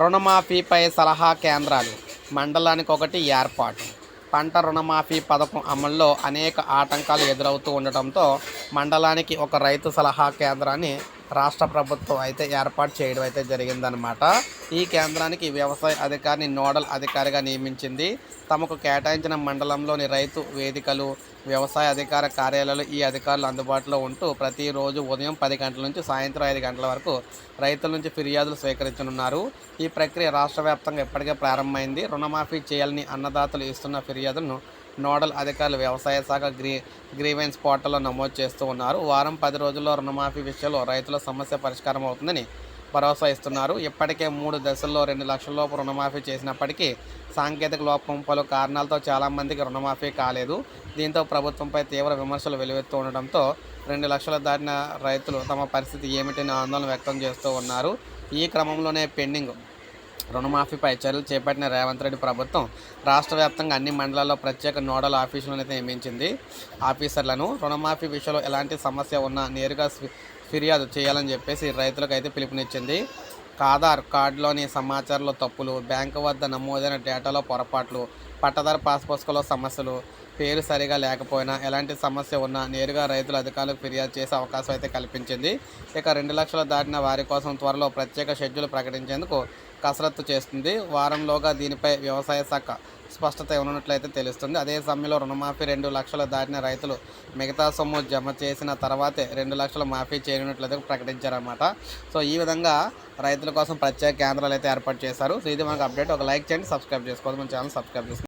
రుణమాఫీపై సలహా కేంద్రాలు. మండలానికి ఒకటి ఏర్పాటు. పంట రుణమాఫీ పథకం అమల్లో అనేక ఆటంకాలు ఎదురవుతూ ఉండటంతో మండలానికి ఒక రైతు సలహా కేంద్రాన్ని రాష్ట్ర ప్రభుత్వం అయితే ఏర్పాటు చేయడం అయితే జరిగిందనమాట ఈ కేంద్రానికి వ్యవసాయ అధికారిని నోడల్ అధికారిగా నియమించింది. తమకు కేటాయించిన మండలంలోని రైతు వేదికలు వ్యవసాయ అధికార కార్యాలయాలు ఈ అధికారులు అందుబాటులో ఉంటూ ప్రతిరోజు ఉదయం పది గంటల నుంచి సాయంత్రం ఐదు గంటల వరకు రైతుల నుంచి ఫిర్యాదులు స్వీకరించనున్నారు. ఈ ప్రక్రియ రాష్ట్ర వ్యాప్తంగా ఇప్పటికే ప్రారంభమైంది. రుణమాఫీ చేయాలని అన్నదాతలు ఇస్తున్న ఫిర్యాదులను నోడల్ అధికారులు వ్యవసాయ శాఖ గ్రీ గ్రీవెన్స్ పోర్టల్లో నమోదు చేస్తూ ఉన్నారు. వారం పది రోజుల్లో రుణమాఫీ విషయంలో రైతుల సమస్య పరిష్కారం అవుతుందని భరోసా ఇస్తున్నారు. ఇప్పటికే మూడు దశల్లో రెండు లక్షల లోపు రుణమాఫీ చేసినప్పటికీ సాంకేతిక లోపం పలు కారణాలతో చాలామందికి రుణమాఫీ కాలేదు. దీంతో ప్రభుత్వంపై తీవ్ర విమర్శలు వెలువెత్తూ ఉండడంతో రెండు లక్షల దాటిన రైతులు తమ పరిస్థితి ఏమిటని ఆందోళన వ్యక్తం చేస్తూ ఉన్నారు. ఈ క్రమంలోనే పెండింగ్ రుణమాఫీపై చర్యలు చేపట్టిన రేవంత్ రెడ్డి ప్రభుత్వం రాష్ట్ర వ్యాప్తంగా అన్ని మండలాల్లో ప్రత్యేక నోడల్ ఆఫీసులను అయితే నియమించింది. ఆఫీసర్లను రుణమాఫీ విషయంలో ఎలాంటి సమస్య ఉన్నా నేరుగా ఫిర్యాదు చేయాలని చెప్పేసి రైతులకు అయితే పిలుపునిచ్చింది. ఆధార్ కార్డులోని సమాచారంలో తప్పులు బ్యాంకు వద్ద నమోదైన డేటాలో పొరపాట్లు పట్టదారు పాస్ పుస్తకంలో సమస్యలు పేరు సరిగా లేకపోయినా ఎలాంటి సమస్య ఉన్నా నేరుగా రైతుల అధికారులకు ఫిర్యాదు చేసే అవకాశం అయితే కల్పించింది. ఇక రెండు లక్షలు దాటిన వారి కోసం త్వరలో ప్రత్యేక షెడ్యూల్ ప్రకటించేందుకు కసరత్తు చేస్తుంది. వారంలోగా దీనిపై వ్యవసాయ శాఖ స్పష్టత ఇవ్వనున్నట్లయితే తెలుస్తుంది. అదే సమయంలో రుణమాఫీ రెండు లక్షలు దాటిన రైతులు మిగతా సొమ్ము జమ చేసిన తర్వాతే రెండు లక్షలు మాఫీ చేయనున్నట్లయితే ప్రకటించారన్నమాట. సో ఈ విధంగా రైతుల కోసం ప్రత్యేక కేంద్రాలు అయితే ఏర్పాటు చేశారు. సో ఇది మనకు అప్డేట్. ఒక లైక్ చేయండి సబ్స్క్రైబ్ చేసుకోవాలి మన ఛానల్ సబ్స్క్రైబ్ చేసుకోండి.